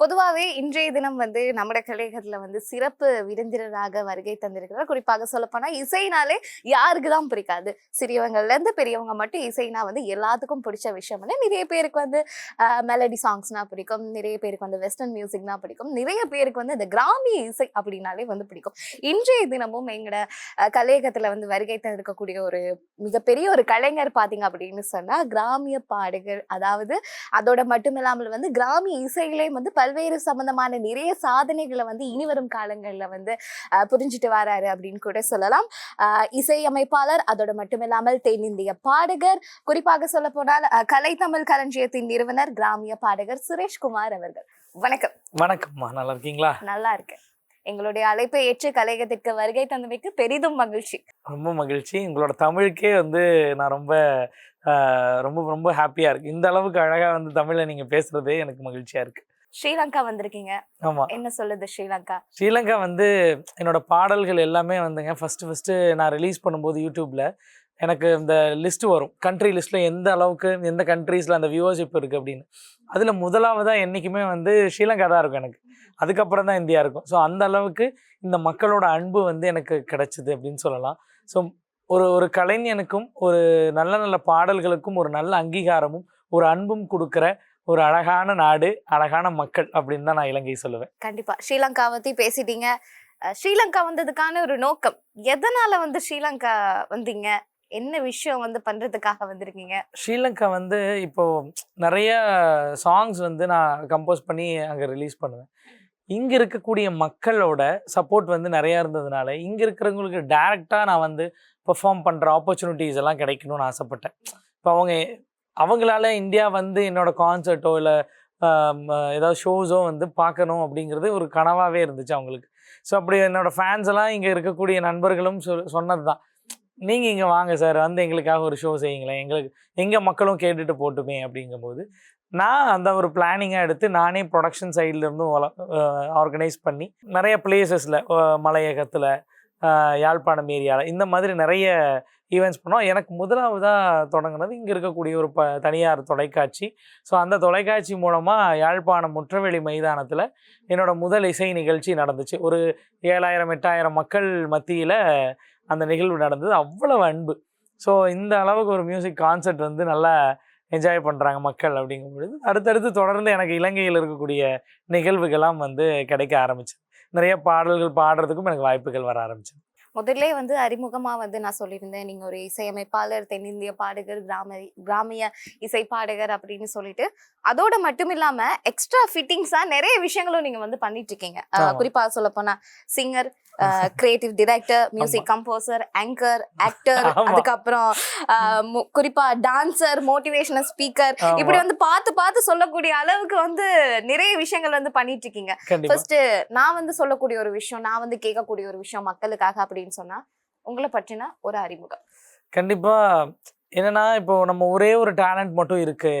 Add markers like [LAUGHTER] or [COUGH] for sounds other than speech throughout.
பொதுவாகவே இன்றைய தினம் வந்து நம்முடைய கலைஞர்ல வந்து சிறப்பு விருந்தினராக வருகை தந்திருக்கிறார். குறிப்பாக சொல்லப்போனால் இசைனாலே யாருக்கு தான் பிடிக்காது. சிறியவங்கள்ல இருந்து பெரியவங்க மட்டும் இசைனா வந்து எல்லாத்துக்கும் பிடிச்ச விஷயம் வந்து நிறைய பேருக்கு வந்து மெலடி சாங்ஸ்னா பிடிக்கும். நிறைய பேருக்கு வந்து வெஸ்டர்ன் மியூசிக்னா பிடிக்கும். நிறைய பேருக்கு வந்து இந்த கிராமிய இசை அப்படின்னாலே வந்து பிடிக்கும். இன்றைய தினமும் எங்களோட கலையகத்தில் கலையகத்துல வந்து வருகை தந்திருக்கக்கூடிய ஒரு மிகப்பெரிய ஒரு கலைஞர் பார்த்தீங்க அப்படின்னு சொன்னா கிராமிய பாடகர். அதாவது அதோட மட்டுமில்லாமல் வந்து கிராமிய இசையிலே வந்து பல்வேறு சம்பந்தமான நிறைய சாதனைகளை வந்து இனிவரும் காலங்கள்ல வந்து புரிஞ்சுட்டு வராரு அப்படின்னு கூட சொல்லலாம். இசையமைப்பாளர் அதோட மட்டுமில்லாமல் தென்னிந்திய பாடகர் குறிப்பாக சொல்ல போனால் அஹ், கலை தமிழ் களஞ்சியத்தின் நிறுவனர் கிராமிய பாடகர் சுரேஷ்குமார் அவர்கள். வணக்கம். வணக்கம்மா. நல்லா இருக்கீங்களா? நல்லா இருக்கு எங்களுடைய அழைப்பை ஏற்று கலையகத்திற்கு வருகை தந்தமைக்கு பெரிதும் மகிழ்ச்சி. ரொம்ப மகிழ்ச்சி. உங்களோட தமிழுக்கே வந்து நான் ரொம்ப ரொம்ப ரொம்ப ஹாப்பியாக இருக்கு. இந்த அளவுக்கு அழகாக வந்து தமிழில் நீங்கள் பேசுகிறதே எனக்கு மகிழ்ச்சியாக இருக்கு. ஸ்ரீலங்கா வந்திருக்கீங்க. ஆமாம் என்ன சொல்லுது ஸ்ரீலங்கா? ஸ்ரீலங்கா வந்து என்னோட பாடல்கள் எல்லாமே வந்துங்க. ஃபஸ்ட்டு ஃபஸ்ட்டு நான் ரிலீஸ் பண்ணும்போது யூடியூப்பில் எனக்கு இந்த லிஸ்ட் வரும். கண்ட்ரி லிஸ்ட்டில் எந்த அளவுக்கு எந்த கண்ட்ரீஸில் அந்த வியூவர்ஷிப் இருக்குது அப்படின்னு. அதில் முதலாவதாக என்றைக்குமே வந்து ஸ்ரீலங்கா தான் இருக்கும் எனக்கு. அதுக்கப்புறம் தான் இந்தியா இருக்கும். ஸோ அந்த அளவுக்கு இந்த மக்களோட அன்பு வந்து எனக்கு கிடைச்சிது அப்படின்னு சொல்லலாம். ஸோ ஒரு ஒரு கலைஞனுக்கும் ஒரு நல்ல நல்ல பாடல்களுக்கும் ஒரு நல்ல அங்கீகாரமும் ஒரு அன்பும் கொடுக்குற ஒரு அழகான நாடு அழகான மக்கள் அப்படின்னு தான் நான் இலங்கை சொல்லுவேன். கண்டிப்பா. ஸ்ரீலங்கா பத்தி பேசிட்டீங்க. ஸ்ரீலங்கா வந்ததுக்கான ஒரு நோக்கம். எதனால வந்து ஸ்ரீலங்கா வந்தீங்க? என்ன விஷயம் வந்து பண்றதுக்காக வந்திருக்கீங்க? ஸ்ரீலங்கா வந்து இப்போ நிறைய சாங்ஸ் வந்து நான் கம்போஸ் பண்ணி அங்கே ரிலீஸ் பண்ணுவேன். இங்கே இருக்கக்கூடிய மக்களோட சப்போர்ட் வந்து நிறையா இருந்ததுனால இங்கே இருக்கிறவங்களுக்கு டைரெக்டாக நான் வந்து பெர்ஃபார்ம் பண்ணுற ஆப்பர்ச்சுனிட்டிஸ் எல்லாம் கிடைக்கணும்னு ஆசைப்பட்டேன். இப்போ அவங்க அவங்களால இந்தியா வந்து என்னோட கான்சர்ட்டோ இல்லை ஏதாவது ஷோஸோ வந்து பார்க்கணும் அப்படிங்கிறது ஒரு கனவாகவே இருந்துச்சு அவங்களுக்கு. ஸோ அப்படி என்னோட ஃபேன்ஸ் எல்லாம் இங்கே இருக்கக்கூடிய நண்பர்களும் சொ சொன்னது தான் நீங்கள் இங்கே வாங்க சார் வந்து எங்களுக்காக ஒரு ஷோ செய்யுங்களேன். எங்களுக்கு எங்கள் மக்களும் கேட்டுட்டு போட்டுமே அப்படிங்கும்போது நான் அந்த ஒரு பிளானிங்காக எடுத்து நானே ப்ரொடக்ஷன் சைட்லேருந்தும் ஆர்கனைஸ் பண்ணி நிறைய பிளேசஸில் மலையகத்தில் யாழ்ப்பாணம் ஏரியாவில் இந்த மாதிரி நிறைய ஈவெண்ட்ஸ் பண்ணோம். எனக்கு முதலாவதாக தொடங்கினது இங்கே இருக்கக்கூடிய ஒரு ப தனியார் தொலைக்காட்சி. ஸோ அந்த தொலைக்காட்சி மூலமாக யாழ்ப்பாணம் முற்றவெளி மைதானத்தில் என்னோட முதல் இசை நிகழ்ச்சி நடந்துச்சு. ஒரு ஏழாயிரம் எட்டாயிரம் மக்கள் மத்தியில் அந்த நிகழ்வு நடந்தது. அவ்வளவு அன்பு. ஸோ இந்த அளவுக்கு ஒரு மியூசிக் கான்சர்ட் வந்து நல்லா என்ஜாய் பண்ணுறாங்க மக்கள் அப்படிங்கும் பொழுது அடுத்தடுத்து தொடர்ந்து எனக்கு இலங்கையில் இருக்கக்கூடிய நிகழ்வுகள்லாம் வந்து கிடைக்க ஆரம்பிச்சு நிறைய பாடல்கள் பாடுறதுக்கும் எனக்கு வாய்ப்புகள் வர ஆரம்பிச்சு முதல்ல வந்து அறிமுகமா வந்து நான் சொல்லியிருந்தேன். நீங்க ஒரு இசையமைப்பாளர் தென்னிந்திய பாடகர் கிராம கிராமிய இசை பாடகர் அப்படின்னு சொல்லிட்டு அதோட மட்டும் இல்லாம எக்ஸ்ட்ரா ஃபிட்டிங்ஸா நிறைய விஷயங்களும் நீங்க வந்து பண்ணிட்டு இருக்கீங்க அஹ் ஆமா. குறிப்பா சொல்ல singer creative director music composer anchor actor. அதுக்கப்புறம் குறிப்பா டான்சர் மோட்டிவேஷனல் ஸ்பீக்கர். இப்படி வந்து பார்த்து பார்த்து சொல்லக்கூடிய அளவுக்கு வந்து நிறைய விஷயங்கள் வந்து பண்ணிட்டு இருக்கீங்க ஃபர்ஸ்ட் நான் வந்து சொல்லக்கூடிய ஒரு விஷயம் நான் வந்து கேட்கக்கூடிய ஒரு விஷயம் மக்களுக்காக அப்படின்னு சொன்னா உங்களை பற்றின ஒரு அறிமுகம். கண்டிப்பா. என்னன்னா இப்போ நம்ம ஒரே ஒரு டேலண்ட் மட்டும் இருக்கு.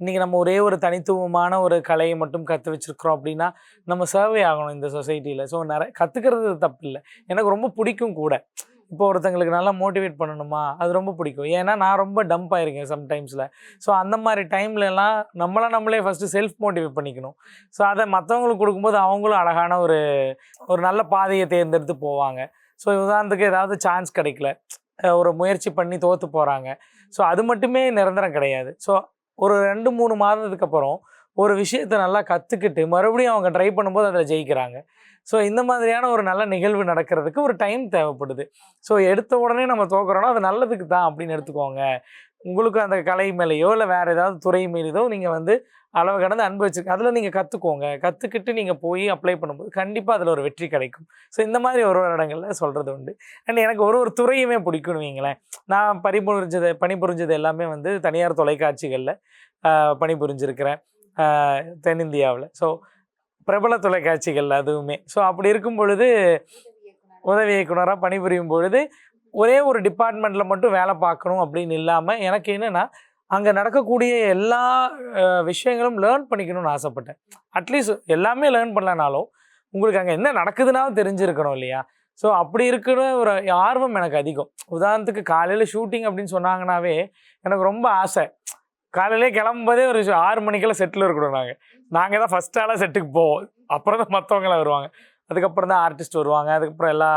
இன்னைக்கு நம்ம ஒரே ஒரு தனித்துவமான ஒரு கலையை மட்டும் கற்று வச்சிருக்கிறோம் அப்படின்னா நம்ம சர்வே ஆகணும் இந்த சொசைட்டியில் ஸோ நிறைய கற்றுக்கிறது தப்பு இல்லை. எனக்கு ரொம்ப பிடிக்கும் கூட. இப்போ ஒருத்தங்களுக்கு நல்லா மோட்டிவேட் பண்ணணுமா? அது ரொம்ப பிடிக்கும். ஏன்னா நான் ரொம்ப டம்ப் ஆயிருக்கேன் சம்டைம்ஸில் ஸோ அந்த மாதிரி டைம்லலாம் நம்மளை நம்மளே ஃபஸ்ட்டு செல்ஃப் மோட்டிவேட் பண்ணிக்கணும். ஸோ அதை மற்றவங்களுக்கு கொடுக்கும்போது அவங்களும் அழகான ஒரு ஒரு நல்ல பாதையை தேர்ந்தெடுத்து போவாங்க. ஸோ உதாரணத்துக்கு ஏதாவது சான்ஸ் கிடைக்கல. ஒரு முயற்சி பண்ணி தோற்று போகிறாங்க ஸோ அது மட்டுமே நிரந்தரம் கிடையாது. ஸோ ஒரு ரெண்டு மூணு மாதத்துக்கு அப்புறம் ஒரு விஷயத்தை நல்லா கற்றுக்கிட்டு மறுபடியும் அவங்க ட்ரை பண்ணும்போது அதில் ஜெயிக்கிறாங்க. ஸோ இந்த மாதிரியான ஒரு நல்ல நிகழ்வு நடக்கிறதுக்கு ஒரு டைம் தேவைப்படுது. ஸோ எடுத்த உடனே நம்ம தோக்குறோன்னா அது நல்லதுக்கு தான் அப்படின்னு எடுத்துக்கோங்க. உங்களுக்கு அந்த கலை மேலேயோ இல்லை வேறு ஏதாவது துறை மேலேயோ நீங்கள் வந்து அளவு கடந்து அன்பு வச்சிருக்க அதில் நீங்கள் கற்றுக்கோங்க கற்றுக்கிட்டு நீங்கள் போய் அப்ளை பண்ணும்போது கண்டிப்பாக அதில் ஒரு வெற்றி கிடைக்கும். ஸோ இந்த மாதிரி ஒரு ஒரு இடங்களில் சொல்கிறது உண்டு. அண்ட் எனக்கு ஒரு ஒரு துறையுமே பிடிக்கும்னு வைங்களேன். நான் பணிபுரிஞ்சது பணிபுரிஞ்சது எல்லாமே வந்து தனியார் தொலைக்காட்சிகளில் பணிபுரிஞ்சிருக்கிறேன் தென்னிந்தியாவில். ஸோ பிரபல தொலைக்காட்சிகள் அதுவுமே. ஸோ அப்படி இருக்கும் பொழுது உதவி இயக்குனராக பணிபுரியும் பொழுது ஒரே ஒரு டிபார்ட்மெண்ட்டில் மட்டும் வேலை பார்க்கணும் அப்படின்னு இல்லாமல் எனக்கு என்னென்னா அங்கே நடக்கக்கூடிய எல்லா விஷயங்களும் லேர்ன் பண்ணிக்கணும்னு ஆசைப்பட்டேன். அட்லீஸ்ட் எல்லாமே லேர்ன் பண்ணலனாலும் உங்களுக்கு அங்கே என்ன நடக்குதுனாலும் தெரிஞ்சிருக்கணும் இல்லையா? ஸோ அப்படி இருக்கிற ஒரு ஆர்வம் எனக்கு அதிகம். உதாரணத்துக்கு காலையில் ஷூட்டிங் அப்படின்னு சொன்னாங்கன்னாவே எனக்கு ரொம்ப ஆசை. காலையிலே கிளம்பும்போதே ஒரு ஆறு மணிக்கெல்லாம் செட்டில் இருக்கணும் நாங்கள் நாங்கள் தான் ஃபஸ்ட் ஆளாக செட்டுக்கு போவோம். அப்புறம் தான் மற்றவங்களாம் வருவாங்க. அதுக்கப்புறம் தான் ஆர்டிஸ்ட் வருவாங்க. அதுக்கப்புறம் எல்லா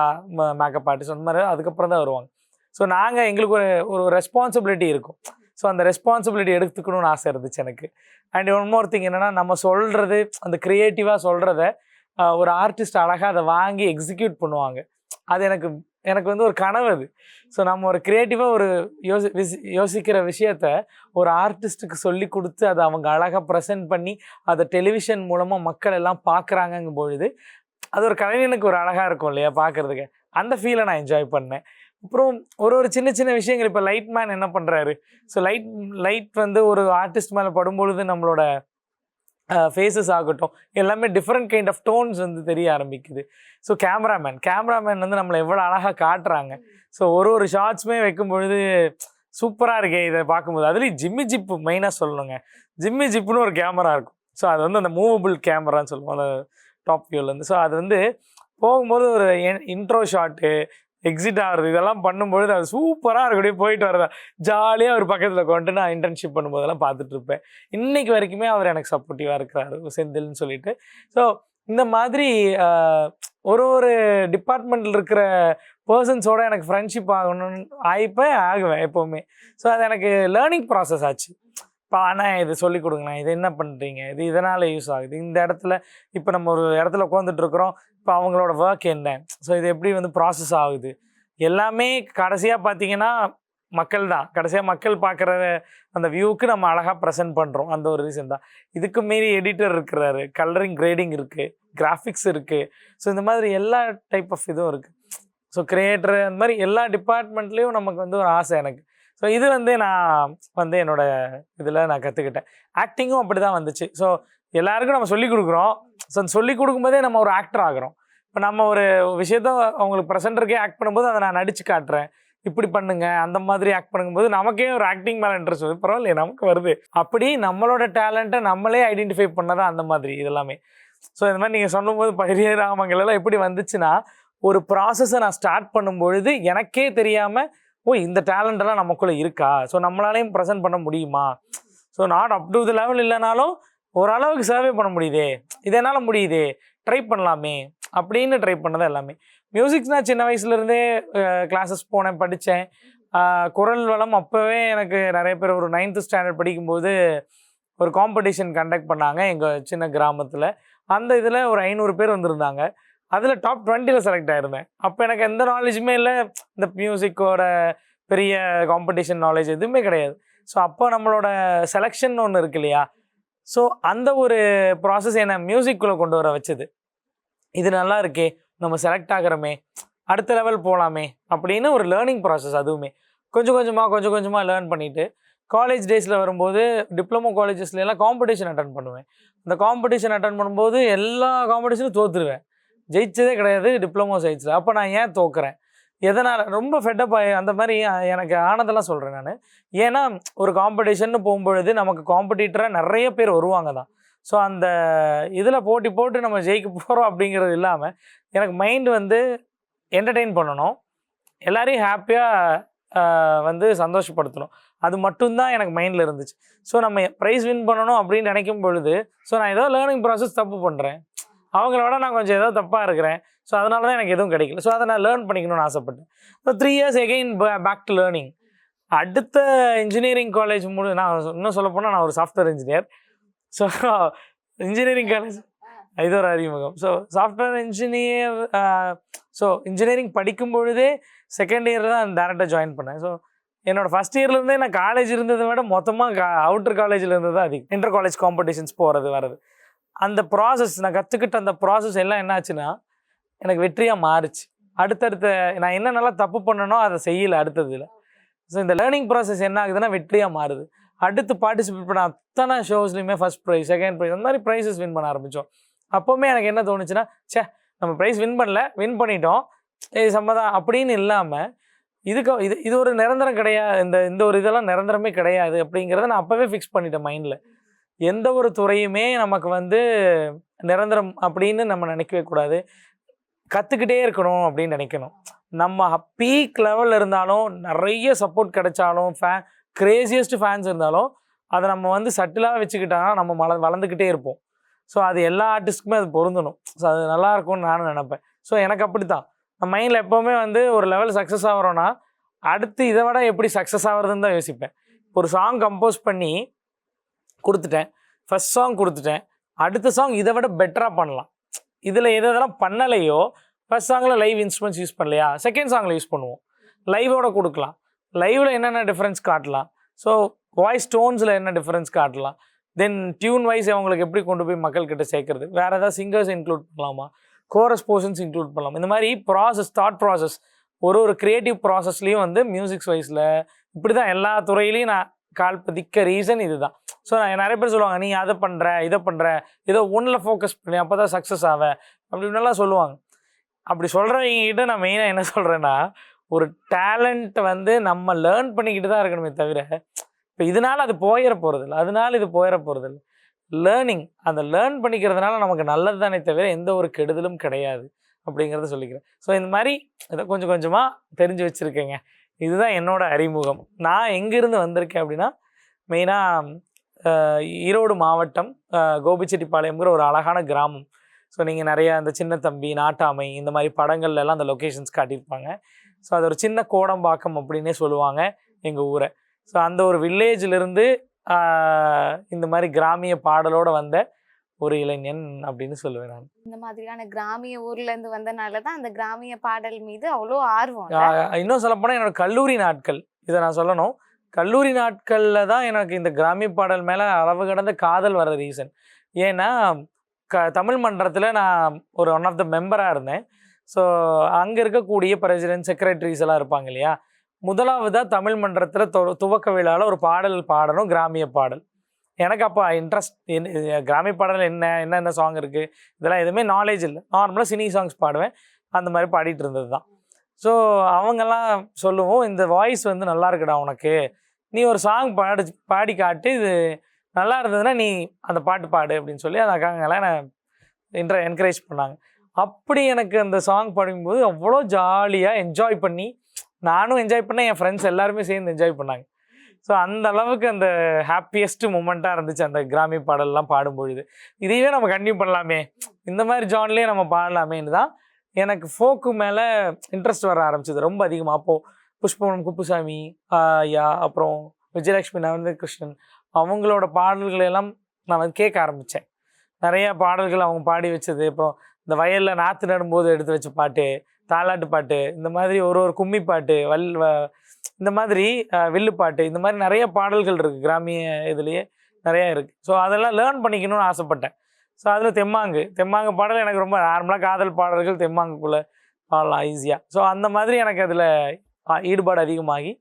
மேக்கப் ஆர்டிஸ்ட் அந்த மாதிரி அதுக்கப்புறம் தான் வருவாங்க. ஸோ நாங்கள் எங்களுக்கு ஒரு ஒரு ரெஸ்பான்சிபிலிட்டி இருக்கும். ஸோ அந்த ரெஸ்பான்சிபிலிட்டி எடுத்துக்கணும்னு ஆசை இருந்துச்சு எனக்கு. அண்ட் ஒன் மோர் திங் என்னென்னா நம்ம சொல்கிறது அந்த க்ரியேட்டிவாக சொல்கிறத ஒரு ஆர்டிஸ்ட் அழகாக அதை வாங்கி எக்ஸிக்யூட் பண்ணுவாங்க. அது எனக்கு எனக்கு வந்து ஒரு கனவு அது. ஸோ நம்ம ஒரு க்ரியேட்டிவாக ஒரு யோசி விசி யோசிக்கிற விஷயத்த ஒரு ஆர்டிஸ்ட்டுக்கு சொல்லி கொடுத்து அதை அவங்க அழகாக ப்ரெசென்ட் பண்ணி அதை டெலிவிஷன் மூலமாக மக்கள் எல்லாம் பார்க்குறாங்கங்கும் பொழுது அது ஒரு கலைஞனுக்கு ஒரு அழகாக இருக்கும் இல்லையா பார்க்குறதுக்கு அந்த ஃபீலை நான் என்ஜாய் பண்ணேன். அப்புறம் ஒரு ஒரு சின்ன சின்ன விஷயங்கள் இப்போ லைட் மேன் என்ன பண்ணுறாரு ஸோ லைட் லைட் வந்து ஒரு ஆர்டிஸ்ட் மேலே படும்பொழுது நம்மளோட ஃபேஸஸ் ஆகட்டும் எல்லாமே டிஃப்ரெண்ட் கைண்ட் ஆஃப் டோன்ஸ் வந்து தெரிய ஆரம்பிக்குது. ஸோ கேமராமேன் கேமராமேன் வந்து நம்மளை எவ்வளோ அழகாக காட்டுறாங்க. ஸோ ஒரு ஒரு ஷார்ட்ஸுமே வைக்கும் பொழுது சூப்பராக இருக்கே இதை பார்க்கும்போது. அதுலேயும் ஜிம்மி ஜிப்பு மெயினாக சொல்லணுங்க. ஜிம்மி ஜிப்புன்னு ஒரு கேமரா இருக்கும். ஸோ அது வந்து அந்த மூவபிள் கேமரான்னு சொல்லுவோம். அந்த டாப் வியூலேருந்து ஸோ அது வந்து போகும்போது ஒரு இன்ட்ரோ ஷாட்டு எக்ஸிட் ஆகிறது இதெல்லாம் பண்ணும்பொழுது அது சூப்பராக இருக்கக்கூடிய போயிட்டு வரதா ஜாலியாக ஒரு பக்கத்தில் கொண்டு நான் இன்டர்ன்ஷிப் பண்ணும்போதெல்லாம் பார்த்துட்டு இருப்பேன். இன்னைக்கு வரைக்குமே அவர் எனக்கு சப்போர்ட்டிவாக இருக்கிறாரு. செந்தில்னு சொல்லிட்டு. ஸோ இந்த மாதிரி ஒரு ஒரு டிபார்ட்மெண்ட்டில் இருக்கிற பர்சன்ஸோட எனக்கு ஃப்ரெண்ட்ஷிப் ஆகணும்னு ஆயிப்பேன் ஆகுவேன் எப்போவுமே. ஸோ அது எனக்கு லேர்னிங் ப்ராசஸ் ஆச்சு. இப்போ ஆனால் இது சொல்லிக் கொடுங்களேன். இது என்ன பண்ணுறீங்க இது இதனால் யூஸ் ஆகுது. இந்த இடத்துல இப்போ நம்ம ஒரு இடத்துல உட்காந்துட்ருக்குறோம் இப்போ அவங்களோட ஒர்க் என்ன? ஸோ இது எப்படி வந்து ப்ராசஸ் ஆகுது? எல்லாமே கடைசியாக பார்த்தீங்கன்னா மக்கள் தான். கடைசியாக மக்கள் பார்க்குற அந்த வியூவுக்கு நம்ம அழகாக ப்ரெசென்ட் பண்ணுறோம் அந்த ஒரு ரீசன் தான். இதுக்கு மீறி எடிட்டர் இருக்கிறாரு. கலரிங் கிரேடிங் இருக்குது கிராஃபிக்ஸ் இருக்குது ஸோ இந்த மாதிரி எல்லா டைப் ஆஃப் இதுவும் இருக்குது ஸோ கிரியேட்டர் அந்த மாதிரி எல்லா டிபார்ட்மெண்ட்லேயும் நமக்கு வந்து ஒரு ஆசை எனக்கு. ஸோ இது வந்து நான் வந்து என்னோட இதில் நான் கற்றுக்கிட்டேன் ஆக்டிங்கும் அப்படி தான் வந்துச்சு. ஸோ எல்லாருக்கும் நம்ம சொல்லிக் கொடுக்குறோம். ஸோ சொல்லிக் கொடுக்கும்போதே நம்ம ஒரு ஆக்டர் ஆகிறோம். இப்போ நம்ம ஒரு விஷயத்த அவங்களுக்கு ப்ரெசென்டருக்கே ஆக்ட் பண்ணும்போது அதை நான் நடிச்சு காட்டுறேன். இப்படி பண்ணுங்க அந்த மாதிரி ஆக்ட் பண்ணும்போது நமக்கே ஒரு ஆக்டிங் மேலே இன்ட்ரெஸ்ட் வருது. பரவாயில்லையே நமக்கு வருது. அப்படி நம்மளோட டேலண்ட்டை நம்மளே ஐடென்டிஃபை பண்ணதான் அந்த மாதிரி இதெல்லாமே. ஸோ இந்த மாதிரி நீங்கள் சொல்லும்போது பகிரிய ராமங்கள் எல்லாம் எப்படி வந்துச்சுன்னா ஒரு ப்ராசஸை நான் ஸ்டார்ட் பண்ணும்பொழுது எனக்கே தெரியாமல் ஓ இந்த டேலண்டெல்லாம் நமக்குள்ளே இருக்கா? ஸோ நம்மளாலையும் ப்ரெசென்ட் பண்ண முடியுமா? So not up to the level இல்லைனாலும் ஓரளவுக்கு சர்வே பண்ண முடியுதே. இது என்னால் முடியுதே? ட்ரை பண்ணலாமே. அப்படின்னு ட்ரை பண்ணதான் எல்லாமே. மியூசிக்ஸ் நான் சின்ன வயசுலேருந்தே கிளாஸஸ் போனேன் படித்தேன் குரல் வளம் அப்போவே எனக்கு நிறைய பேர் ஒரு நைன்த்து ஸ்டாண்டர்ட் படிக்கும்போது ஒரு காம்படிஷன் கண்டக்ட் பண்ணாங்க. எங்கள் சின்ன கிராமத்தில். அந்த இதில் ஒரு ஐநூறு பேர் வந்திருந்தாங்க. அதில் டாப் டுவெண்ட்டியில் செலக்ட் ஆயிருந்தேன். அப்போ எனக்கு எந்த நாலேஜுமே இல்லை. இந்த மியூசிக்கோட பெரிய காம்படிஷன் நாலேஜ் எதுவுமே கிடையாது. ஸோ அப்போ நம்மளோட செலெக்ஷன் ஒன்று இருக்கு இல்லையா? ஸோ அந்த ஒரு ப்ராசஸ் என்னை மியூசிக்குள்ளே கொண்டு வர வச்சது. இது நல்லா இருக்கே நம்ம செலக்ட் ஆகிறோமே அடுத்த லெவல் போகலாமே அப்படின்னு ஒரு லேர்னிங் ப்ராசஸ் அதுவுமே. கொஞ்சம் கொஞ்சமாக கொஞ்சம் கொஞ்சமாக லேர்ன் பண்ணிவிட்டு காலேஜ் டேஸில் வரும்போது டிப்ளமோ காலேஜஸ்லாம் காம்படிஷன் அட்டன் பண்ணுவேன். அந்த காம்படிஷன் அட்டன் பண்ணும்போது எல்லா காம்படிஷனும் தோற்றுருவேன் ஜெயிச்சதே கிடையாது டிப்ளமோ சைட்ஸில் அப்போ நான் ஏன் தோக்குறேன்? எதனால்? ரொம்ப ஃபெட்டப் ஆகி அந்த மாதிரி எனக்கு ஆனதெல்லாம் சொல்கிறேன் நான். ஏன்னா ஒரு காம்படிஷன்னு போகும்பொழுது நமக்கு காம்படிட்டராக நிறைய பேர் வருவாங்க தான். ஸோ அந்த இதில் போட்டி போட்டு நம்ம ஜெயிக்க போகிறோம் அப்படிங்கிறது இல்லாமல் எனக்கு மைண்ட் வந்து என்டர்டெயின் பண்ணணும். எல்லாரையும் ஹாப்பியாக வந்து சந்தோஷப்படுத்தணும். அது மட்டும்தான் எனக்கு மைண்டில் இருந்துச்சு. ஸோ நம்ம ப்ரைஸ் வின் பண்ணணும் அப்படின்னு நினைக்கும் பொழுது ஸோ நான் ஏதோ லேர்னிங் ப்ராசஸ் தப்பு பண்ணுறேன் அவங்கள விட நான் கொஞ்சம் ஏதோ தப்பாக இருக்கிறேன். ஸோ அதனால தான் எனக்கு எதுவும் கிடைக்கல. ஸோ அதை நான் லேர்ன் பண்ணிக்கணும்னு ஆசைப்பட்டேன். So three years again back to learning அடுத்த இன்ஜினியரிங் காலேஜ் முடி நான் இன்னும் சொல்ல போனால் நான் ஒரு software engineer so engineering college இது ஒரு அறிமுகம். So software engineer so engineering படிக்கும் பொழுதே செகண்ட் இயரில் தான் டேரெக்டாக ஜாயின் பண்ணேன். ஸோ என்னோட ஃபஸ்ட் இயர்லேருந்தே நான் காலேஜ் இருந்ததை விட மொத்தமாக அவுட்டர் காலேஜில் இருந்தது தான் அதிகம். இன்டர் காலேஜ் காம்படிஷன்ஸ் போகிறது வர்றது. அந்த ப்ராசஸ் நான் கற்றுக்கிட்ட அந்த ப்ராசஸ் எல்லாம் என்ன ஆச்சுன்னா எனக்கு வெற்றியாக மாறுச்சு. அடுத்தடுத்த நான் என்னென்னலாம் தப்பு பண்ணனோ அதை செய்யலை அடுத்ததில். ஸோ இந்த லேர்னிங் ப்ராசஸ் என்ன ஆகுதுன்னா வெற்றியாக மாறுது. அடுத்து பார்ட்டிசிபேட் பண்ண அத்தனை ஷோஸ்லையுமே ஃபர்ஸ்ட் ப்ரைஸ் செகண்ட் ப்ரைஸ் அந்த மாதிரி ப்ரைஸஸ் வின் பண்ண ஆரம்பித்தோம் அப்போவுமே எனக்கு என்ன தோணுச்சுன்னா ச்சே நம்ம ப்ரைஸ் வின் பண்ணல வின் பண்ணிட்டோம். இது சம்மதம் அப்படின்னு இல்லாமல் இதுக்கு இது இது ஒரு நிரந்தரம் கிடையாது இந்த இந்த ஒரு இதெல்லாம் நிரந்தரமே கிடையாது அப்படிங்கிறத நான் அப்போவே ஃபிக்ஸ் பண்ணிட்டேன் மைண்டில் எந்த ஒரு துறையுமே நமக்கு வந்து நிரந்தரம் அப்படின்னு நம்ம நினைக்கவே கூடாது. கற்றுக்கிட்டே இருக்கணும் அப்படின்னு நினைக்கணும். நம்ம பீக் லெவலில் இருந்தாலும் நிறைய சப்போர்ட் கிடைச்சாலும் ஃபே கிரேசியஸ்ட் ஃபேன்ஸ் இருந்தாலும் அதை நம்ம வந்து சட்டிலாக வச்சுக்கிட்டா நம்ம மல வளர்ந்துக்கிட்டே இருப்போம். ஸோ அது எல்லா ஆர்டிஸ்ட்டுக்குமே அது பொருந்தணும். ஸோ அது நல்லாயிருக்கும்னு நானும் நினப்பேன். ஸோ எனக்கு அப்படி தான் நம்ம மைண்டில் எப்போவுமே வந்து ஒரு லெவல் சக்ஸஸ் ஆகிறோன்னா அடுத்து இதை விட எப்படி சக்ஸஸ் ஆகிறதுன்னு தான் யோசிப்பேன். ஒரு சாங் கம்போஸ் பண்ணி கொடுத்துட்டேன். ஃபர்ஸ்ட் சாங் கொடுத்துட்டேன். அடுத்த சாங் இதை விட பெட்டராக பண்ணலாம். இதில் எது எதெல்லாம் பண்ணலையோ ஃபஸ்ட் சாங்கில் லைவ் இன்ஸ்ட்ருமெண்ட்ஸ் யூஸ் பண்ணலையா? செகண்ட் சாங்கில் யூஸ் பண்ணுவோம். லைவோட கொடுக்கலாம். லைவில் என்னென்ன டிஃப்ரென்ஸ் காட்டலாம்? ஸோ வாய்ஸ் டோன்ஸில் என்ன டிஃப்ரென்ஸ் காட்டலாம்? தென் டியூன் வைஸ் அவங்களுக்கு எப்படி கொண்டு போய் மக்கள்கிட்ட சேர்க்குறது? வேறு ஏதாவது சிங்கர்ஸ் இன்க்ளூட் பண்ணலாமா? கோரஸ் போர்ஷன்ஸ் இன்க்ளூட் பண்ணலாம்? இந்த மாதிரி ப்ராசஸ் தாட் ப்ராசஸ் ஒரு ஒரு க்ரியேட்டிவ் ப்ராசஸ்லேயும் வந்து மியூசிக்ஸ் வைஸில் இப்படி தான் எல்லா துறையிலையும் நான் கால் பதிக்க ரீசன் இதுதான். ஸோ நான் நிறைய பேர் சொல்லுவாங்க நீ அதை பண்ணுற இதை பண்ணுற ஏதோ ஒன்றில் ஃபோக்கஸ் பண்ணி அப்போ தான் சக்ஸஸ் ஆவேன் அப்படின்னுலாம் சொல்லுவாங்க. அப்படி சொல்கிறவங்க கிட்ட நான் மெயினாக என்ன சொல்கிறேன்னா ஒரு டேலண்ட் வந்து நம்ம லேர்ன் பண்ணிக்கிட்டு தான் இருக்கணுமே தவிர இப்போ இதனால் அது போயிட போகிறதில்ல அதனால இது போயிட போகிறதில்ல லேர்னிங் அந்த லேர்ன் பண்ணிக்கிறதுனால நமக்கு நல்லது தானே தவிர எந்த ஒரு கெடுதலும் கிடையாது அப்படிங்கிறத சொல்லிக்கிறேன். ஸோ இந்த மாதிரி இதை கொஞ்சம் கொஞ்சமாக தெரிஞ்சு வச்சுருக்கேங்க. இதுதான் என்னோட அறிமுகம். நான் எங்கேருந்து வந்திருக்கேன் அப்படின்னா மெயினாக ஈரோடு மாவட்டம் கோபிச்செட்டிப்பாளையம்ங்கிற ஒரு அழகான கிராமம். ஸோ நீங்கள் நிறைய அந்த சின்ன தம்பி நாட்டாமை இந்த மாதிரி படங்கள்ல எல்லாம் அந்த லொக்கேஷன்ஸ் காட்டியிருப்பாங்க. ஸோ அது ஒரு சின்ன கோடம்பாக்கம் அப்படின்னே சொல்லுவாங்க எங்கள் ஊரை. ஸோ அந்த ஒரு வில்லேஜிலிருந்து இந்த மாதிரி கிராமிய பாடலோட வந்த ஒரு இளைஞன் அப்படின்னு சொல்லுவேன் நான். இந்த மாதிரியான கிராமிய ஊர்ல இருந்து வந்தனால தான் அந்த கிராமிய பாடல் மீது அவ்வளோ ஆர்வம் இன்னும் சொல்லப்போனால் என்னோட கல்லூரி நாட்கள். இதை நான் சொல்லணும். கல்லூரி நாட்களில் தான் எனக்கு இந்த கிராமிய பாடல் மேலே அளவு கடந்த காதல் வர ரீசன் ஏன்னா க தமிழ் மன்றத்தில் நான் ஒரு ஒன் ஆஃப் த மெம்பராக இருந்தேன். ஸோ அங்கே இருக்கக்கூடிய பிரசிடென்ட் செக்ரட்டரிஸ் எல்லாம் இருப்பாங்க இல்லையா? முதலாவதாக தமிழ் மன்றத்தில் து துவக்க விழாவில் ஒரு பாடல் பாடணும் கிராமிய பாடல். எனக்கு அப்போ இன்ட்ரெஸ்ட் கிராமிய பாடல் என்ன என்னென்ன சாங் இருக்குது இதெல்லாம் எதுவுமே நாலேஜ் இல்லை. நார்மலாக சினி சாங்ஸ் பாடுவேன். அந்த மாதிரி பாடிட்டு இருந்தது தான் ஸோ அவங்கெல்லாம் சொல்லுவோம் இந்த வாய்ஸ் வந்து நல்லா இருக்குடா உனக்கு. நீ ஒரு சாங் பாடி பாடி காட்டு இது நல்லா இருந்ததுன்னா நீ அந்த பாட்டு பாடு அப்படின்னு சொல்லி அந்த அக்காங்கெல்லாம் என்னை இன்ட்ர என்கரேஜ் பண்ணாங்க. அப்படி எனக்கு அந்த சாங் பாடும்போது அவ்வளோ ஜாலியாக என்ஜாய் பண்ணி நானும் என்ஜாய் பண்ணேன் என் ஃப்ரெண்ட்ஸ் எல்லாருமே சேர்ந்து என்ஜாய் பண்ணாங்க. ஸோ அந்த அளவுக்கு அந்த ஹாப்பியஸ்ட் மூமெண்ட்டாக இருந்துச்சு அந்த கிராமிய பாடல்லாம் பாடும்பொழுது. இதையே நம்ம கண்டினியூ பண்ணலாமே. இந்த மாதிரி ஜான்லேயே நம்ம பாடலாமேன்னு தான் எனக்கு ஃபோக்கு மேலே இன்ட்ரெஸ்ட் வர ஆரம்பிச்சது ரொம்ப அதிகமாக அப்போது புஷ்பவனம் குப்புசாமி ஆஹ் ஐயா அப்புறம் விஜயலட்சுமி நவந்த கிருஷ்ணன் அவங்களோட பாடல்களை எல்லாம் நான் வந்து கேட்க ஆரம்பித்தேன் நிறையா பாடல்கள் அவங்க பாடி வச்சது. அப்புறம் இந்த வயலில் நாற்று நடும்போது எடுத்து வச்ச பாட்டு தாலாட்டு பாட்டு இந்த மாதிரி ஒரு ஒரு கும்மி பாட்டு வல் வ- இந்த மாதிரி வில்லு பாட்டு இந்த மாதிரி நிறைய பாடல்கள் இருக்குது கிராமிய இதுலேயே நிறையா இருக்குது ஸோ அதெல்லாம் லேர்ன் பண்ணிக்கணும்னு ஆசைப்பட்டேன். ஸோ அதில் தெம்மாங்கு. தெம்மாங்கு பாடல் எனக்கு ரொம்ப நார்மலாக காதல் பாடல்கள் தெம்மாங்குக்குள்ளே பாடலாம் ஈஸியாக ஸோ அந்த மாதிரி எனக்கு அதில் ஈடுபாடு அதிகமாகி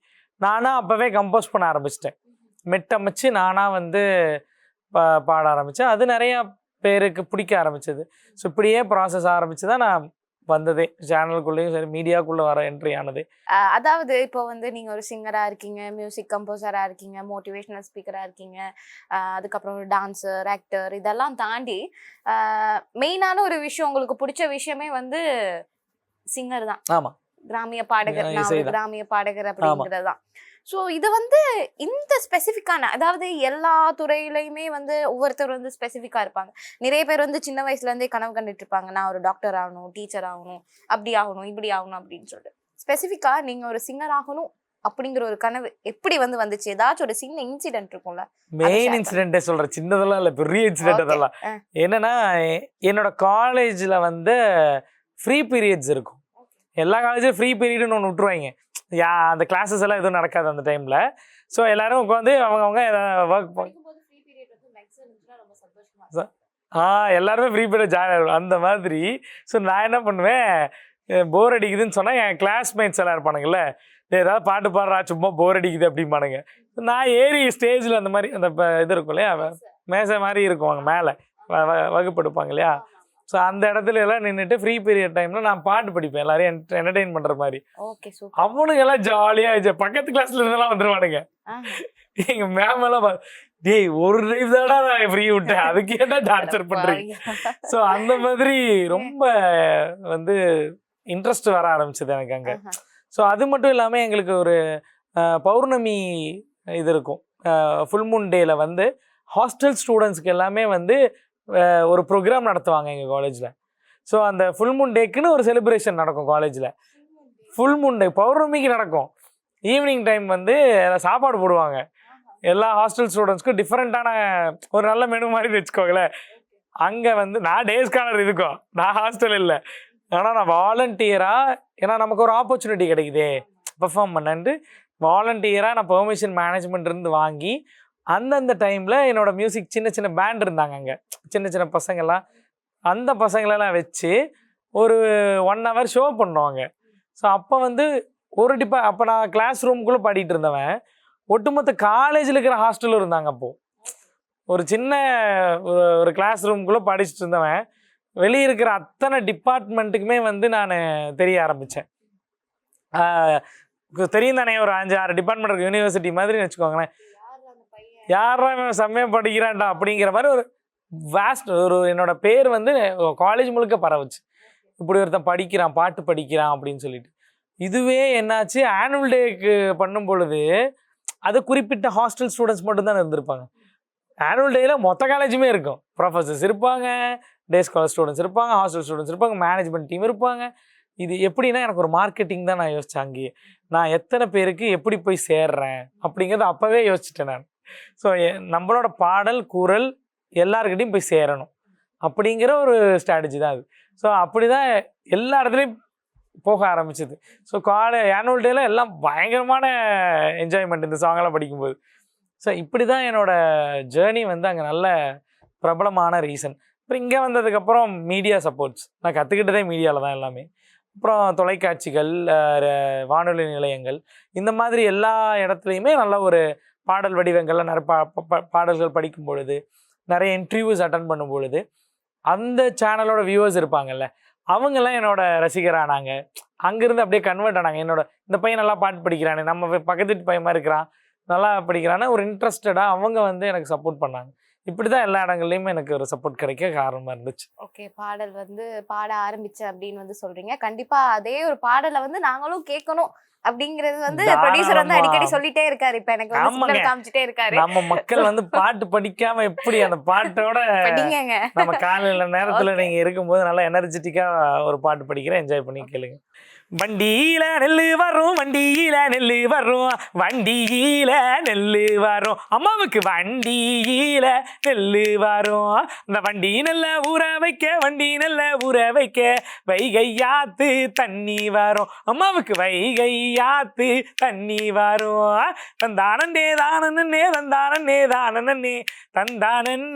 நானாக அப்போவே கம்போஸ் பண்ண ஆரம்பிச்சிட்டேன். மெட்டமைச்சு நானாக வந்து பா பாட ஆரம்பித்தேன் அது நிறையா பேருக்கு பிடிக்க ஆரம்பிச்சது. ஸோ இப்படியே ப்ராசஸ் ஆரம்பித்து தான் நான் வந்ததே. சேனலுக்குள்ளேயும் சரி மீடியாக்குள்ளே வர என்ட்ரி ஆனதே. அதாவது இப்போ வந்து நீங்க ஒரு சிங்கரா இருக்கீங்க மியூசிக் கம்போசரா இருக்கீங்க மோட்டிவேஷனல் ஸ்பீக்கரா இருக்கீங்க அதுக்கப்புறம் ஒரு டான்சர் ஆக்டர் இதெல்லாம் தாண்டி மெயினான ஒரு விஷயம் உங்களுக்கு பிடிச்ச விஷயமே வந்து சிங்கர் தான். ஆமாம் கிராமிய பாடகர். கிராமிய பாடகர் அப்படிங்கிறது தான். ஸோ இது வந்து இந்த ஸ்பெசிஃபிக்கான அதாவது எல்லா துறையிலையுமே வந்து ஒவ்வொருத்தர் வந்து ஸ்பெசிஃபிக்காக இருப்பாங்க. நிறைய பேர் வந்து சின்ன வயசுல இருந்தே கனவு கண்டுட்டு இருப்பாங்க. நான் ஒரு டாக்டர் ஆகணும் டீச்சர் ஆகணும் அப்படி ஆகணும் இப்படி ஆகணும் அப்படின்னு சொல்லிட்டு. ஸ்பெசிஃபிக்காக நீங்க ஒரு சிங்கர் ஆகணும் அப்படிங்கிற ஒரு கனவு எப்படி வந்து வந்துச்சு? ஏதாச்சும் ஒரு சின்ன இன்சிடென்ட் இருக்கும்ல மெயின் இன்சிடென்ட்டே சொல்கிறேன் சின்னதெல்லாம் இல்லை பெரிய இன்சிடென்ட். அதெல்லாம். என்னன்னா என்னோட காலேஜில் வந்து ஃப்ரீ பீரியட்ஸ் இருக்கும். எல்லா காலேஜும் ஃப்ரீ பீரியட்னு ஒன்று விட்டுருவாங்க. யா அந்த கிளாஸஸ் எல்லாம் எதுவும் நடக்காது அந்த டைமில் ஸோ எல்லாரும் உட்காந்து அவங்க அவங்க ஒர்க் ஆ எல்லாருமே ஃப்ரீ பீரியட் ஜாயின் ஆகும் அந்த மாதிரி. ஸோ நான் என்ன பண்ணுவேன்? போர் அடிக்குதுன்னு சொன்னால் என் கிளாஸ்மேட்ஸ் எல்லாம் இருப்பானுங்கல்ல. "டேய், ஏதாவது பாட்டு பாடுறா சும்மா போர் அடிக்குது அப்படிம்பானுங்க. நான் ஏறி ஸ்டேஜில் அந்த மாதிரி அந்த இது இருக்கும் இல்லையா? மேசை. மாதிரி இருக்கும் அங்கே மேலே. வகுப்பு எடுப்பாங்க இல்லையா? ஸோ அந்த இடத்துல எல்லாம் நின்றுட்டு ஃப்ரீ பீரியட் டைமில் நான் பாட்டு படிப்பேன். எல்லாரையும் என்டர்டெயின் பண்ணுற மாதிரி. அவனுங்க எல்லாம் ஜாலியாக பக்கத்து கிளாஸ்ல இருந்தெல்லாம் வந்துருவானுங்க. எங்க மேம் எல்லாம் டேய் ஒரு டைம் தாடா நான் ஃப்ரீ விட்டேன். அதுக்கு என்ன டார்ச்சர் பண்றீங்க? ஸோ அந்த மாதிரி ரொம்ப வந்து இன்ட்ரெஸ்ட் வர ஆரம்பிச்சது எனக்கு அங்கே. ஸோ அது மட்டும் இல்லாமல் எங்களுக்கு ஒரு பௌர்ணமி இது இருக்கும். ஃபுல் மூன் டேல வந்து ஹாஸ்டல் ஸ்டூடெண்ட்ஸ்க்கு எல்லாமே வந்து ஒரு ப்ரோக்ராம் நடத்துவாங்க எங்கள் காலேஜில் ஸோ அந்த ஃபுல் மூன் டேக்குன்னு ஒரு செலிப்ரேஷன் நடக்கும் காலேஜில் ஃபுல் மூன் டே பௌர்ணமிக்கு நடக்கும். ஈவினிங் டைம் வந்து சாப்பாடு போடுவாங்க. எல்லா ஹாஸ்டல் ஸ்டூடெண்ட்ஸ்க்கும் டிஃப்ரெண்ட்டான ஒரு நல்ல மெனு மாதிரி வச்சுக்கோங்களேன். அங்கே வந்து நான் டே ஸ்காலர் இதுக்கும் நான் ஹாஸ்டல் இல்லை. ஆனால் நான் வாலண்டியராக ஏன்னா நமக்கு ஒரு ஆப்பர்ச்சுனிட்டி கிடைக்குதே. பெர்ஃபார்ம் பண்ணன்ட்டு வாலண்டியராக நான் பெர்மிஷன் மேனேஜ்மெண்ட் இருந்து வாங்கி அந்தந்த டைமில் என்னோடய மியூசிக் சின்ன சின்ன பேண்ட் இருந்தாங்க அங்கே. சின்ன சின்ன பசங்கள்லாம் அந்த பசங்களெல்லாம் வச்சு ஒரு ஒன் ஹவர் ஷோ பண்ணுவாங்க ஸோ அப்போ வந்து ஒரு டிப்பா அப்போ நான் கிளாஸ் ரூம்குள்ளே பாடிட்டு இருந்தவன். ஒட்டுமொத்த காலேஜில் இருக்கிற ஹாஸ்டலும் இருந்தாங்க அப்போது ஒரு சின்ன ஒரு ஒரு கிளாஸ் ரூம்குள்ளே படிச்சுட்டு இருந்தவன். வெளியே இருக்கிற அத்தனை டிபார்ட்மெண்ட்டுக்குமே வந்து நான் தெரிய ஆரம்பித்தேன் தெரியும் தானே ஒரு அஞ்சு ஆறு டிபார்ட்மெண்ட் யூனிவர்சிட்டி மாதிரி வச்சுக்கோங்களேன். யாரா இவன் செம்மையா படிக்கிறான்டா அப்படிங்கிற மாதிரி ஒரு வேஸ்ட் ஒரு என்னோட பேர் வந்து காலேஜ் முழுக்க பரவுச்சு. இப்படி ஒருத்தன் படிக்கிறான் பாட்டு படிக்கிறான் அப்படின்னு சொல்லிட்டு. இதுவே என்னாச்சு? ஆனுவல் டேக்கு பண்ணும் பொழுது அது குறிப்பிட்ட ஹாஸ்டல் ஸ்டூடெண்ட்ஸ் மட்டும்தான் இருந்திருப்பாங்க. ஆனுவல் டேயில் மொத்த காலேஜுமே இருக்கும். ப்ரொஃபஸர்ஸ் இருப்பாங்க டே ஸ்காலர் ஸ்டூடெண்ட்ஸ் இருப்பாங்க ஹாஸ்டல் ஸ்டூடெண்ட்ஸ் இருப்பாங்க மேனேஜ்மெண்ட் டீம் இருப்பாங்க. இது எப்படின்னா எனக்கு ஒரு மார்க்கெட்டிங் தான் நான் யோசிச்சேன் அங்கேயே. நான் எத்தனை பேருக்கு எப்படி போய் சேர்றேன் அப்படிங்கிறத அப்போவே யோசிச்சிட்டேன் நான். ஸோ நம்மளோட பாடல் குரல் எல்லாருக்கிட்டையும் போய் சேரணும். அப்படிங்கிற ஒரு ஸ்ட்ராட்டஜி தான் அது. ஸோ அப்படி தான் எல்லா இடத்துலையும் போக ஆரம்பிச்சது. ஸோ காலை ஆனுவல் டேல எல்லாம் பயங்கரமான என்ஜாய்மெண்ட் இந்த சாங்கெல்லாம் படிக்கும்போது. ஸோ இப்படி தான் என்னோட ஜேர்னி வந்து அங்கே நல்ல பிரபலமான ரீசன் அப்புறம் இங்கே வந்ததுக்கப்புறம் மீடியா சப்போர்ட்ஸ் நான் கற்றுக்கிட்டதே மீடியாவில் தான் எல்லாமே. அப்புறம் தொலைக்காட்சிகள் வானொலி நிலையங்கள் இந்த மாதிரி எல்லா இடத்துலையுமே நல்ல ஒரு பாடல் வடிவங்கள்லாம் நிறைய பா பாடல்கள் படிக்கும் பொழுது நிறைய இன்டர்வியூஸ் அட்டன் பண்ணும் பொழுது அந்த சேனலோட வியூவர்ஸ் இருப்பாங்கல்ல அவங்கெல்லாம் என்னோட ரசிகரானாங்க. அங்கேருந்து அப்படியே கன்வெர்ட் ஆனாங்க. என்னோட இந்த பையன் நல்லா பாட்டு படிக்கிறானே நம்ம பக்கத்து வீட்டு பையன் மாதிரி இருக்கிறான் நல்லா படிக்கிறான்னு ஒரு இன்ட்ரெஸ்டடாக அவங்க வந்து எனக்கு சப்போர்ட் பண்ணாங்க. இப்படி தான் எல்லா இடங்கள்லையுமே எனக்கு ஒரு சப்போர்ட் கிடைக்க காரணமாக இருந்துச்சு. ஓகே பாடல் வந்து பாட ஆரம்பிச்சேன் அப்படின்னு வந்து சொல்கிறீங்க கண்டிப்பாக அதே ஒரு பாடலை வந்து நாங்களும் கேட்கணும். அப்படிங்கிறது வந்து ப்ரொடியூசர் வந்து அடிக்கடி. சொல்லிட்டே இருக்காரு. இப்ப எனக்கு வந்து காமிச்சிட்டே இருக்காரு. நம்ம மக்கள் வந்து பாட்டு படிக்காம எப்படி அந்த பாட்டோட படிங்கங்க. நம்ம காலையில நேரத்துல. [LAUGHS] நீங்க இருக்கும்போது நல்லா எனர்ஜெட்டிக்கா ஒரு பாட்டு படிக்கிறேன் என்ஜாய் பண்ணி கேளுங்க. வண்டியில நெல்லு வரும் வண்டியில நெல்லு வரும். வண்டியில நெல்லு வரும். அம்மாவுக்கு வண்டியில நெல்லு வரும். இந்த வண்டி நல்ல ஊற வைக்க வண்டி நல்ல ஊற வைக்க வைகையாத்து தண்ணி வரும். அம்மாவுக்கு வைகையாத்து தண்ணி வரும். தந்தானே தானே தந்தானே தானே தந்தானே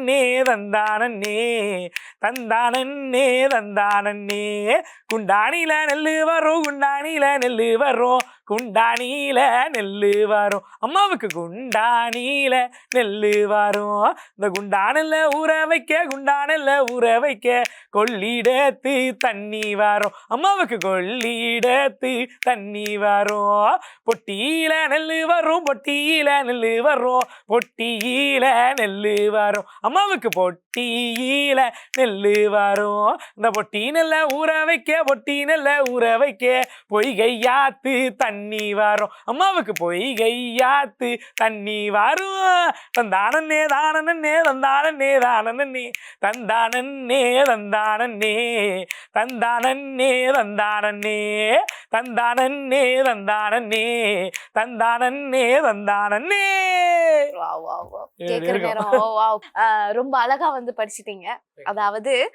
தந்தானே தந்தானே தந்தானே குண்டானில நெல்லு வரும் உண்டானில நெல்லு வரும். குண்டானியில நெல்லு வரும். அம்மாவுக்கு குண்டானியில நெல்லு வரும். இந்த குண்டானில் ஊற வைக்க குண்டானில் ஊற வைக்க கொள்ளிடத்து தண்ணி வரும். அம்மாவுக்கு கொள்ளிடத்து தண்ணி வரும். பொட்டியில நெல்லு வரும் பொட்டியில நெல்லு வரும். பொட்டியில நெல்லு வரும். அம்மாவுக்கு பொட்டியில நெல்லு வரும். இந்த பொட்டி நெல்ல ஊற வைக்க பொட்டி நெல்ல ஊற வைக்க பொய்கையாத்து தண்ணி வரும். அம்மாவுக்கு பொய்கையாத்து தண்ணி வரும். தந்தானே தானே தந்தானே தானே தந்தானே தந்தானே தந்தானே தந்தானே தந்தானே தந்தானே தந்தானே தந்தானே. ஆஹ் ரொம்ப அழகா வந்து படிச்சிட்டீங்க. அதாவது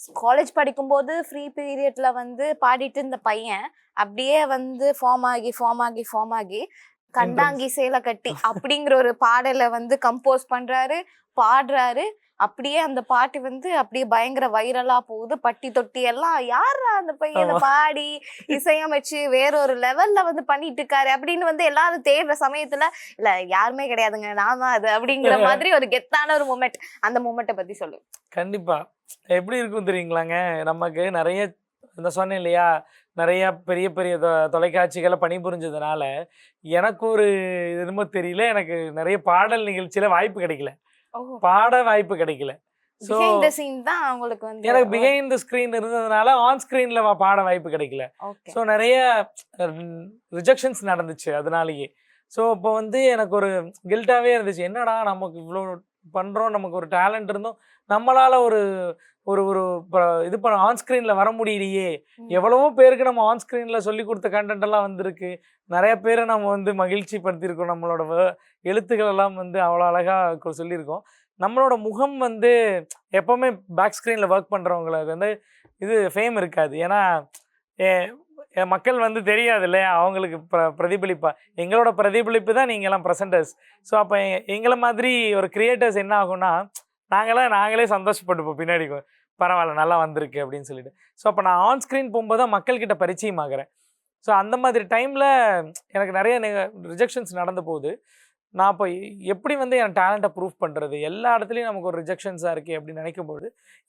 காலேஜ் படிக்கும்போது ஃப்ரீ பீரியட்ல வந்து பாடிட்டு இருந்த பையன் அப்படியே வந்து ஃபார்ம் ஆகி ஃபார்ம் ஆகி ஃபார்ம் ஆகி கண்டாங்கி சேலை கட்டி அப்படிங்கிற ஒரு பாடலை வந்து கம்போஸ் பண்றாரு பாடுறாரு. அப்படியே அந்த பாட்டு வந்து அப்படியே பயங்கர வைரலா போகுது. பட்டி தொட்டி எல்லாம் யாரா அந்த பையன். பாடி இசையமைச்சு வேற ஒரு லெவல்ல வந்து பண்ணிட்டு இருக்காரு அப்படின்னு வந்து எல்லாரும் தேடுற சமயத்துல இல்ல யாருமே கிடையாதுங்க. நான் தான் அது அப்படிங்கிற [LAUGHS] மாதிரி ஒரு கெத்தான ஒரு மூமெண்ட் அந்த மூமெண்ட்டை பத்தி சொல்லு. கண்டிப்பா. எப்படி இருக்கும் தெரியுங்களாங்க? நமக்கு நிறைய இந்த சொன்னேன் இல்லையா? நிறைய பெரிய பெரிய தொலைக்காட்சிகளை பணிபுரிஞ்சதுனால எனக்கு ஒரு என்னமோ தெரியல. எனக்கு நிறைய பாடல் நிகழ்ச்சியில வாய்ப்பு கிடைக்கல. பாட வாய்ப்பு கிடைக்கல. எனக்கு பிஹைண்ட் த ஸ்க்ரீன் இருந்ததுனால ஆன் ஸ்க்ரீனில் பாட வாய்ப்பு கிடைக்கல. ஸோ நிறைய ரிஜெக்ஷன்ஸ் நடந்துச்சு அதனாலேயே. ஸோ இப்போ வந்து எனக்கு ஒரு கில்ட்டாகவே இருந்துச்சு. என்னடா நமக்கு இவ்வளோ பண்ணுறோம் நமக்கு ஒரு டேலண்ட் இருந்தோம் நம்மளால ஒரு ஒரு ஒரு இது பண்ண ஆன் ஸ்க்ரீன்ல வர முடியலையே. எவ்வளவோ பேருக்கு நம்ம ஆன் ஸ்க்ரீன்ல சொல்லி கொடுத்த கண்டென்ட் எல்லாம் வந்திருக்கு. நிறைய பேரை நம்ம வந்து மகிழ்ச்சி படுத்தியிருக்கோம் நம்மளோட எழுத்துக்கள் எல்லாம் வந்து அவ்வளோ அழகா கொ- சொல்லியிருக்கோம். நம்மளோட முகம் வந்து எப்பவுமே பேக் ஸ்க்ரீன்ல ஒர்க் பண்றவங்களுக்கு வந்து இது ஃபேம் இருக்காது. ஏன்னா மக்கள் வந்து தெரியாது இல்லையா? அவங்களுக்கு பிர பிரதிபலிப்பா எங்களோட பிரதிபலிப்பு தான் நீங்கள் எல்லாம் ப்ரெசன்டர்ஸ் ஸோ அப்போ எங்களை மாதிரி ஒரு கிரியேட்டர்ஸ் என்ன ஆகும்னா நாங்களாம் நாங்களே சந்தோஷப்பட்டுப்போம். பின்னாடி பரவாயில்ல நல்லா வந்திருக்கு அப்படின்னு சொல்லிட்டு. ஸோ அப்போ நான் ஆன் ஸ்க்ரீன் போகும்போது தான் மக்கள்கிட்ட பரிச்சயம் ஆகிறேன் ஸோ அந்த மாதிரி டைமில் எனக்கு நிறைய ரிஜெக்ஷன்ஸ் நடந்து போகுது. நான் இப்போ எப்படி வந்து என் டேலண்ட்டை ப்ரூவ் பண்ணுறது எல்லா இடத்துலையும் நமக்கு ஒரு ரிஜெக்ஷன்ஸாக இருக்குது அப்படின்னு நினைக்கும்போது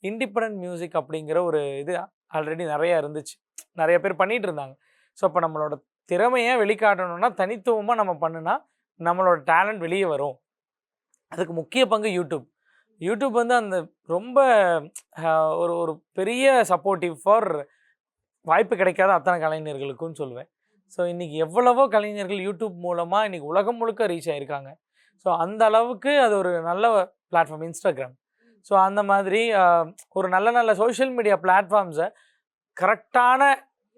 இண்டிபெண்ட் மியூசிக் அப்படிங்கிற ஒரு இது ஆல்ரெடி நிறையா இருந்துச்சு. நிறைய பேர் பண்ணிகிட்டு இருந்தாங்க. ஸோ அப்போ நம்மளோட திறமையை வெளிக்காட்டணும்னா தனித்துவமாக நம்ம பண்ணுனா நம்மளோட டேலண்ட் வெளியே வரும். அதுக்கு முக்கிய பங்கு யூடியூப் யூடியூப் வந்து அந்த ரொம்ப ஒரு ஒரு பெரிய சப்போர்ட்டிவ் ஃபார் வாய்ப்பு கிடைக்காத அத்தனை கலைஞர்களுக்கும் சொல்லுவேன். ஸோ இன்றைக்கி எவ்வளவோ கலைஞர்கள் யூடியூப் மூலமாக இன்றைக்கி உலகம் முழுக்க ரீச் ஆகியிருக்காங்க ஸோ அந்த அளவுக்கு அது ஒரு நல்ல பிளாட்ஃபார்ம் இன்ஸ்டாகிராம். ஸோ அந்த மாதிரி ஒரு நல்ல நல்ல சோஷியல் மீடியா பிளாட்ஃபார்ம்ஸை கரெக்டான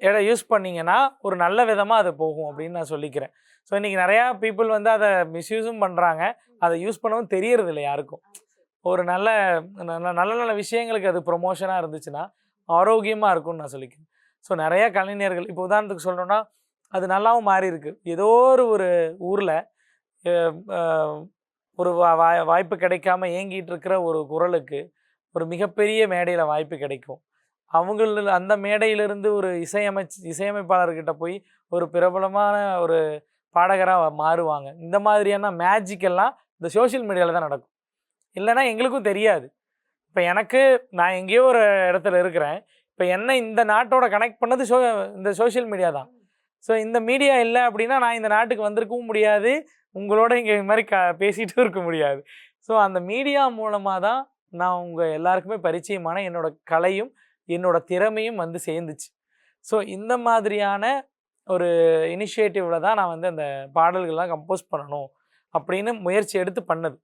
இடம் யூஸ் பண்ணிங்கன்னா ஒரு நல்ல விதமாக அது போகும் அப்படின்னு நான் சொல்லிக்கிறேன். ஸோ இன்றைக்கி நிறையா பீப்புள் வந்து அதை மிஸ்யூஸும் பண்ணுறாங்க அதை யூஸ் பண்ணவும் தெரியறதில்லை யாருக்கும். ஒரு நல்ல நல்ல நல்ல நல்ல விஷயங்களுக்கு அது ப்ரொமோஷனாக இருந்துச்சுன்னா ஆரோக்கியமாக இருக்கும்னு நான் சொல்லிக்கிறேன். ஸோ நிறையா கலைஞர்கள் இப்போ உதாரணத்துக்கு சொல்லணும்னா அது நல்லாவும் மாறி இருக்குது ஏதோ ஒரு ஒரு ஊரில் ஒரு வா- வா- வாய்ப்பு கிடைக்காம ஏங்கிட்டு இருக்கிற ஒரு குரலுக்கு ஒரு மிகப்பெரிய மேடையில் வாய்ப்பு கிடைக்கும். அவங்கள அந்த மேடையிலிருந்து ஒரு இசையமைச்சு இசையமைப்பாளர்கிட்ட போய் ஒரு பிரபலமான ஒரு பாடகராக மாறுவாங்க. இந்த மாதிரியான மேஜிக்கெல்லாம் இந்த சோஷியல் மீடியாவில் தான் நடக்கும். இல்லைன்னா எங்களுக்கும் தெரியாது. இப்போ எனக்கு நான் எங்கேயோ ஒரு இடத்துல இருக்கிறேன். இப்போ என்ன இந்த நாட்டோட கனெக்ட் பண்ணது சோ இந்த சோஷியல் மீடியா தான். ஸோ இந்த மீடியா இல்லை அப்படின்னா நான் இந்த நாட்டுக்கு வந்திருக்கவும் முடியாது. உங்களோட இங்கே இது மாதிரி க பேசிகிட்டும் இருக்க முடியாது. ஸோ அந்த மீடியா மூலமாக தான் நான் உங்கள் எல்லாருக்குமே பரிச்சயமான என்னோடய கலையும் என்னோடய திறமையும் வந்து சேர்ந்துச்சு. ஸோ இந்த மாதிரியான ஒரு இனிஷியேட்டிவில் தான் நான் வந்து அந்த பாடல்கள்லாம் கம்போஸ் பண்ணணும் அப்படின்னு முயற்சி எடுத்து பண்ணது.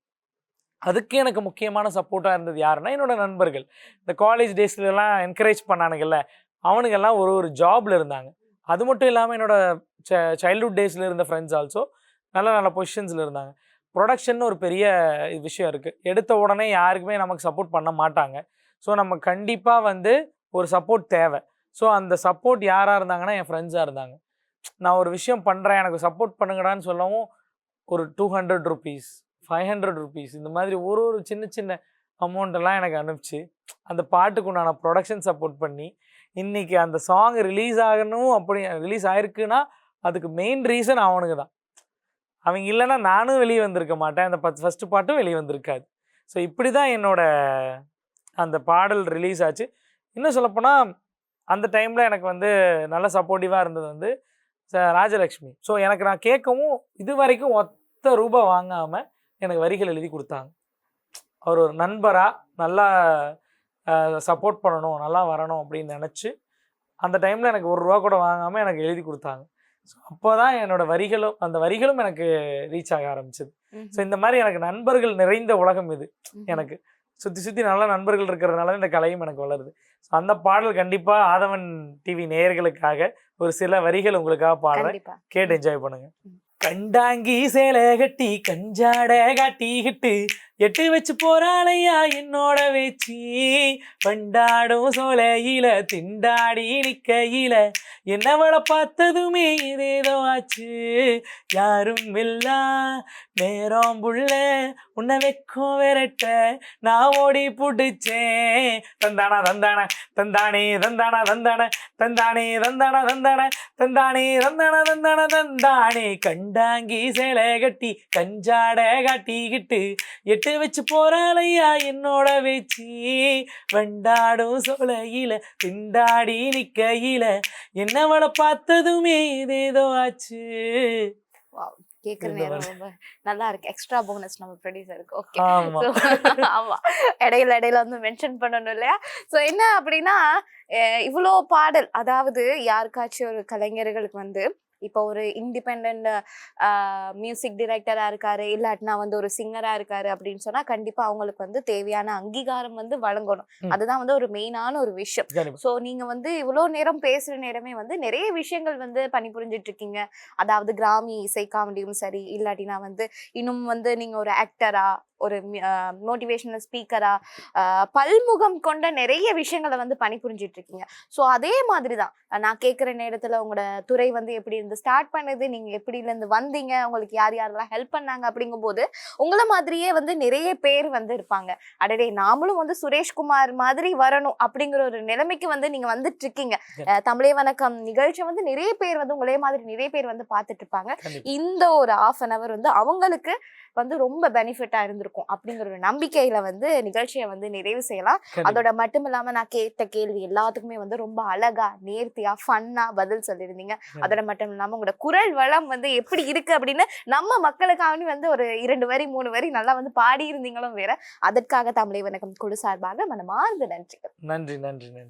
அதுக்கு எனக்கு முக்கியமான சப்போர்ட்டாக இருந்தது யாருன்னா என்னோட நண்பர்கள். இந்த காலேஜ் டேஸ்லலாம் என்கரேஜ் பண்ணானுங்கல்ல அவனுங்கெல்லாம் ஒரு ஒரு ஜாபில் இருந்தாங்க. அது மட்டும் இல்லாமல் என்னோட சைல்ட்ஹுட் டேஸில் இருந்த ஃப்ரெண்ட்ஸ் ஆல்சோ நல்ல நல்ல பொசிஷன்ஸில் இருந்தாங்க. ப்ரொடக்ஷன் ஒரு பெரிய விஷயம் இருக்குது எடுத்த உடனே யாருக்குமே நமக்கு சப்போர்ட் பண்ண மாட்டாங்க. ஸோ நம்ம கண்டிப்பாக வந்து ஒரு சப்போர்ட் தேவை. ஸோ அந்த சப்போர்ட் யாராக இருந்தாங்கன்னா என் ஃப்ரெண்ட்ஸாக இருந்தாங்க. நான் ஒரு விஷயம் பண்ணுறேன் எனக்கு சப்போர்ட் பண்ணுங்கடான்னு சொல்லவும் ஒரு two hundred rupees five hundred rupees இந்த மாதிரி ஒரு ஒரு சின்ன சின்ன அமௌண்ட்டெல்லாம் எனக்கு அனுப்பிச்சு அந்த பாட்டுக்கு உண்டான ப்ரொடக்ஷன் சப்போர்ட் பண்ணி இன்றைக்கி அந்த சாங் ரிலீஸ் ஆகணும் அப்படி ரிலீஸ் ஆயிருக்குன்னா அதுக்கு மெயின் ரீசன் அவனுக்கு தான். அவங்க இல்லைன்னா நானும் வெளியே வந்திருக்க மாட்டேன். அந்த பத்து ஃபஸ்ட்டு பாட்டும் வெளியே வந்திருக்காது. ஸோ இப்படி தான் என்னோடய அந்த பாடல் ரிலீஸ் ஆச்சு. இன்னும் சொல்லப்போனால் அந்த டைமில் எனக்கு வந்து நல்ல சப்போர்ட்டிவாக இருந்தது வந்து ச- ராஜலக்ஷ்மி. ஸோ எனக்கு நான் கேட்கவும் இது வரைக்கும் ஒத்த ரூபாய் வாங்காமல் எனக்கு வரிகள் எழுதி கொடுத்தாங்க. அவர் ஒரு நண்பராக நல்லா சப்போர்ட் பண்ணணும் நல்லா வரணும் அப்படின்னு நினச்சி அந்த டைமில் எனக்கு ஒரு ரூபா கூட வாங்காமல் எனக்கு எழுதி கொடுத்தாங்க. ஸோ அப்போ தான் என்னோட வரிகளும் அந்த வரிகளும் எனக்கு ரீச் ஆக ஆரம்பிச்சது. ஸோ இந்த மாதிரி எனக்கு நண்பர்கள் நிறைந்த உலகம் இது எனக்கு. சுற்றி சுற்றி நல்ல நண்பர்கள் இருக்கிறதுனால இந்த கலையும் எனக்கு வளருது. ஸோ அந்த பாடல் கண்டிப்பாக ஆதவன் டிவி நேயர்களுக்காக ஒரு சில வரிகள் உங்களுக்காக பாடுறேன். கேட்டு என்ஜாய் பண்ணுங்க. கண்டாங்கி சேலை கட்டி கஞ்சாட காட்டிக்கிட்டு எட்டு வச்சு போறாளையா என்னோட வச்சு? பண்டாடும் சோலையில திண்டாடி நிக்கையில என்னவளை பார்த்ததுமே இதேதோ ஆச்சு. யாரும் இல்லா நேரம் புள்ள உன்னை வைக்கும் விரட்ட நான் ஓடி பிடிச்சேன். தந்தானா தந்தான தந்தானே தந்தானா தந்தான தந்தானே தந்தானா தந்தான தந்தானே தந்தானா தந்தான தந்தானே. கண்டாங்கி சேலை கட்டி கஞ்சாட காட்டிக்கிட்டு எட்டு வச்சு போறாளையா என்னோட வச்சு வண்டாடும் சோலையில திண்டாடி நிக்கையில என்னவளை பார்த்ததுமே இதேதோ ஆச்சு. கேக்குற இந்த நேரம் ரொம்ப நல்லா இருக்கு. எக்ஸ்ட்ரா போனஸ் நம்ம ப்ரொடியூசருக்கு ஓகே ஆமா. ஆமா. இடையில இடையில வந்து மென்ஷன் பண்ணணும் இல்லையா? சோ என்ன அப்படின்னா இவ்வளோ பாடல் அதாவது யாருக்காச்சும் ஒரு கலைஞர்களுக்கு வந்து இப்போ ஒரு இண்டிபெண்ட் மியூசிக் டைரக்டரா இருக்காரு இல்லாட்டினா வந்து ஒரு சிங்கரா இருக்காரு அப்படின்னு சொன்னா கண்டிப்பா அவங்களுக்கு வந்து தேவையான அங்கீகாரம் வந்து வழங்கணும். அதுதான் வந்து ஒரு மெயினான ஒரு விஷயம். சோ நீங்க வந்து இவ்வளோ நேரம் பேசுற நேரமே வந்து நிறைய விஷயங்கள் வந்து பணிபுரிஞ்சிட்டு இருக்கீங்க. அதாவது கிராமிய இசை காமெடியும் சரி இல்லாட்டினா வந்து இன்னும் வந்து நீங்க ஒரு ஆக்டரா ஒரு மோட்டிவேஷனல் ஸ்பீக்கரா பல்முகம் கொண்ட நிறைய விஷயங்களை வந்து பணிபுரிஞ்சிட்டு இருக்கீங்க ஸோ அதே மாதிரி தான் நான் கேட்குற நேரத்துல உங்களோட துறை வந்து எப்படி இருந்து ஸ்டார்ட் பண்ணது நீங்க எப்படில இருந்து வந்தீங்க உங்களுக்கு யார் யாரெல்லாம் ஹெல்ப் பண்ணாங்க அப்படிங்கும்போது உங்கள மாதிரியே வந்து நிறைய பேர் வந்து இருப்பாங்க. அடடே நாமளும் வந்து சுரேஷ்குமார் மாதிரி வரணும் அப்படிங்கிற ஒரு நிலைமைக்கு வந்து நீங்க வந்துட்டு இருக்கீங்க தமிழே வணக்கம் நிகழ்ச்சி வந்து நிறைய பேர் வந்து உங்களே மாதிரி நிறைய பேர் வந்து பார்த்துட்டு இருப்பாங்க இந்த ஒரு ஆஃப் அன் அவர் வந்து அவங்களுக்கு வந்து ரொம்ப பெனிஃபிட்டா இருந்திருக்கும் அப்படிங்கிற ஒரு நம்பிக்கையில வந்து நிகழ்ச்சியை வந்து நிறைவு செய்யலாம். அதோட மட்டும் இல்லாம நான் கேட்ட கேள்வி எல்லாத்துக்குமே வந்து ரொம்ப அழகா நேர்த்தியா ஃபன்னா பதில் சொல்லியிருந்தீங்க. அதோட மட்டும் இல்லாம உங்களோட குரல் வளம் வந்து எப்படி இருக்கு அப்படின்னு நம்ம மக்களுக்காக வந்து ஒரு இரண்டு வரி மூணு வரி நல்லா வந்து பாடி இருந்தீங்களும் வேற. அதற்காக தமிழை வணக்கம். குழு சார்பாக மனமார்ந்த நன்றிகள். நன்றி நன்றி நன்றி.